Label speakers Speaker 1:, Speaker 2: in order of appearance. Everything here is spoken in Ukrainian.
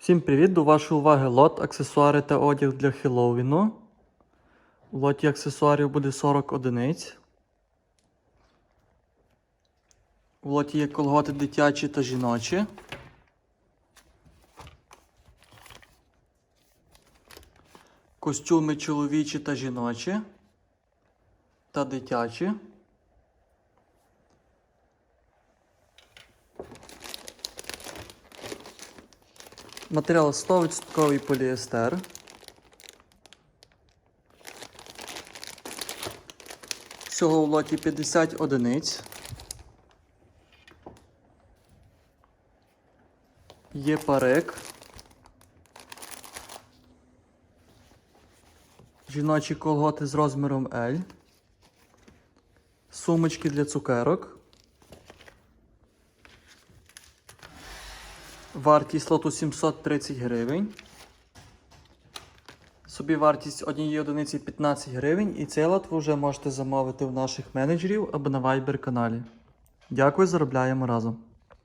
Speaker 1: Всім привіт! До вашої уваги лот, аксесуари та одяг для Хеллоуіну. У лоті аксесуарів буде 40 одиниць. У лоті є колготи дитячі та жіночі. Костюми чоловічі та жіночі. Та дитячі. Матеріал 100% поліестер. Всього в лоті 50 одиниць. Є парик. Жіночі колготи з розміром L. Сумочки для цукерок. Вартість лоту 730 гривень. Собі вартість однієї одиниці 15 гривень, і цей лот ви вже можете замовити у наших менеджерів або на Viber каналі. Дякую, заробляємо разом.